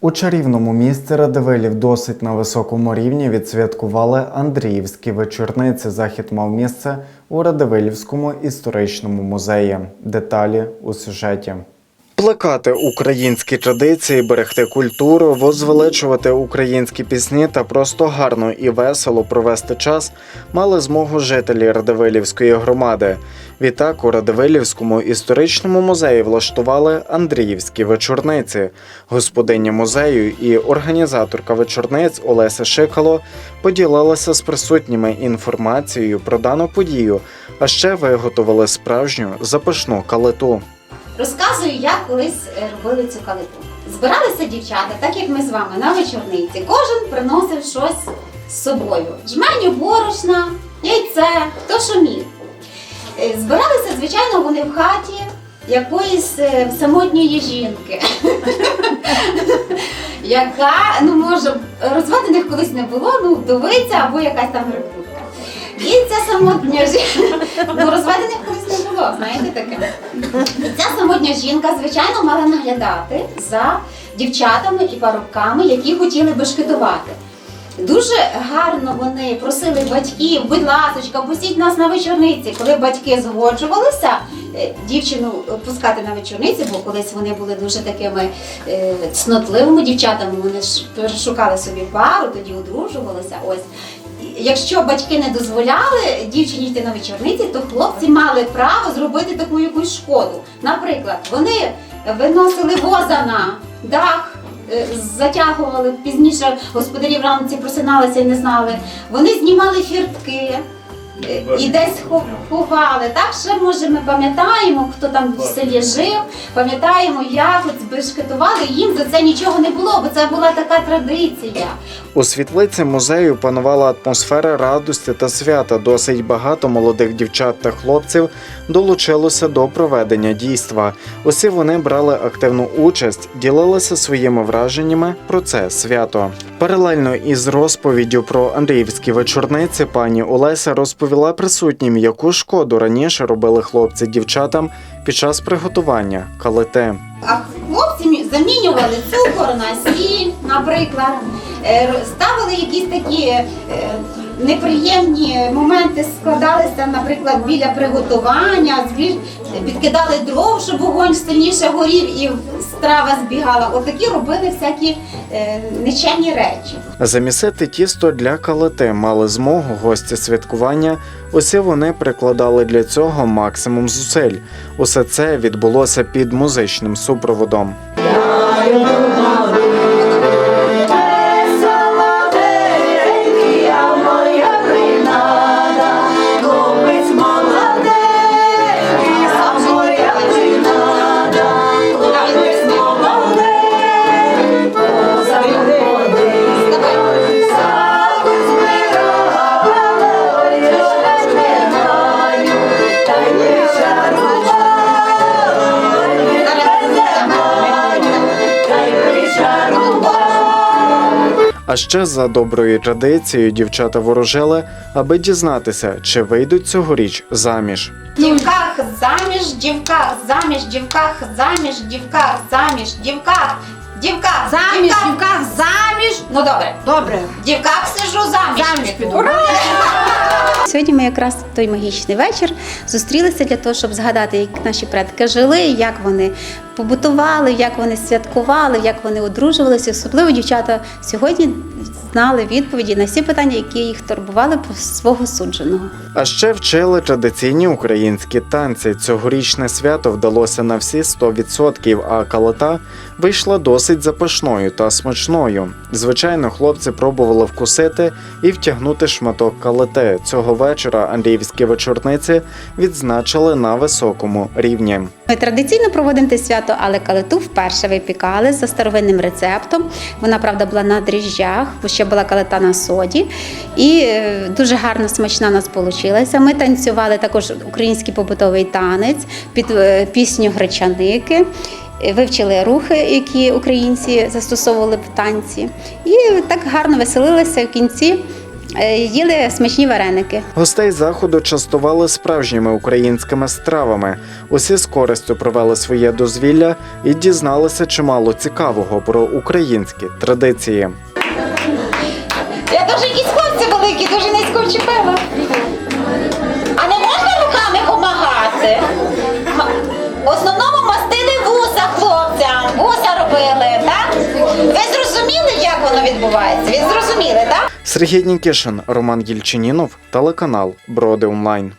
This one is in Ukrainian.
У чарівному місті Радивилів досить на високому рівні відсвяткували Андріївські вечорниці. Захід мав місце у Радивилівському історичному музеї. Деталі у сюжеті. Плекати українські традиції, берегти культуру, возвеличувати українські пісні та просто гарно і весело провести час мали змогу жителі Радивилівської громади. Відтак у Радивилівському історичному музеї влаштували Андріївські вечорниці. Господиня музею і організаторка вечорниць Олеся Шикало поділилася з присутніми інформацією про дану подію, а ще виготовили справжню запашну калиту. Розказую, як колись е, робили цю калиту. Збиралися дівчата, так як ми з вами на вечорниці. Кожен приносив щось з собою: жменю борошна, яйце, хто що міг. Е, Збиралися, звичайно, вони в хаті якоїсь е, самотньої жінки. Яка, ну може, розведених колись не було, ну вдовиця або якась там грибутка. І ця самотня жінка, ну розведених колись не було, знаєте таке. І ця самотня жінка, звичайно, мала наглядати за дівчатами і парубками, які хотіли бешкетувати. Дуже гарно вони просили батьків, будь ласочка, пустіть нас на вечорниці. Коли батьки згоджувалися е, дівчину пускати на вечорниці, бо колись вони були дуже такими е, цнотливими дівчатами, вони ж шукали собі пару, тоді одружувалися. Ось. Якщо батьки не дозволяли дівчині йти на вечорниці, то хлопці мали право зробити таку якусь шкоду. Наприклад, вони виносили воза на дах, е, затягували пізніше господарі вранці просиналися і не знали. Вони знімали фіртки. Е, І десь ховали. Так ще може ми пам'ятаємо, хто там в селі жив, пам'ятаємо, як от збешкетували. Їм за це нічого не було, бо це була така традиція. У світлиці музею панувала атмосфера радості та свята. Досить багато молодих дівчат та хлопців долучилося до проведення дійства. Усі вони брали активну участь, ділилися своїми враженнями про це свято. Паралельно із розповіддю про Андріївські вечорниці пані Олеся розповіла присутнім, яку шкоду раніше робили хлопці дівчатам під час приготування калити. А хлопці замінювали цукор на сіль, наприклад, Е, ставили якісь такі е, неприємні моменти, складалися, наприклад, біля приготування, підкидали дров, щоб вогонь сильніше горів і страва збігала. Отакі робили всякі е, нечені речі. Замісити тісто для калити мали змогу гості святкування. Усі вони прикладали для цього максимум зусиль. Усе це відбулося під музичним супроводом. А ще за доброю традицією дівчата ворожили, аби дізнатися, чи вийдуть цьогоріч заміж. Дівках заміж, дівках заміж, дівках заміж, дівках заміж, дівках, дівках, Заміж, дівка. дівка, заміж. Ну добре, Добре. Дівка сижу заміж. Заміж піду. Ура! Сьогодні ми якраз в той магічний вечір зустрілися для того, щоб згадати, як наші предки жили, як вони побутували, як вони святкували, як вони одружувалися. Особливо дівчата сьогодні знали відповіді на всі питання, які їх турбували про свого судженого. А ще вчили традиційні українські танці. Цьогорічне свято вдалося на всі 100%, а калита вийшла досить запашною та смачною. Звичайно, хлопці пробували вкусити і втягнути шматок калити. Цього вечора Андріївські вечорниці відзначили на високому рівні. Ми традиційно проводимо те свято, але калиту вперше випікали за старовинним рецептом. Вона, правда, була на дріжджах, бо ще була калита на соді. І е, дуже гарно смачна нас вийшла. Ми танцювали також український побутовий танець під е, пісню Гречаники. Е, Вивчили рухи, які українці застосовували в танці, і так гарно веселилися в кінці. Е, їли смачні вареники. Гостей заходу частували справжніми українськими стравами. Усі з користю провели своє дозвілля і дізналися чимало цікавого про українські традиції. Я дуже якісь хлопці великі, дуже низько вчепила. А не можна руками помагати? В основному мастили вуса хлопцям, вуса робили, так? Ви зрозуміли, як воно відбувається? Ви зрозуміли, так? Сергій Нікішин, Роман Єльчинінов, телеканал Броди Онлайн.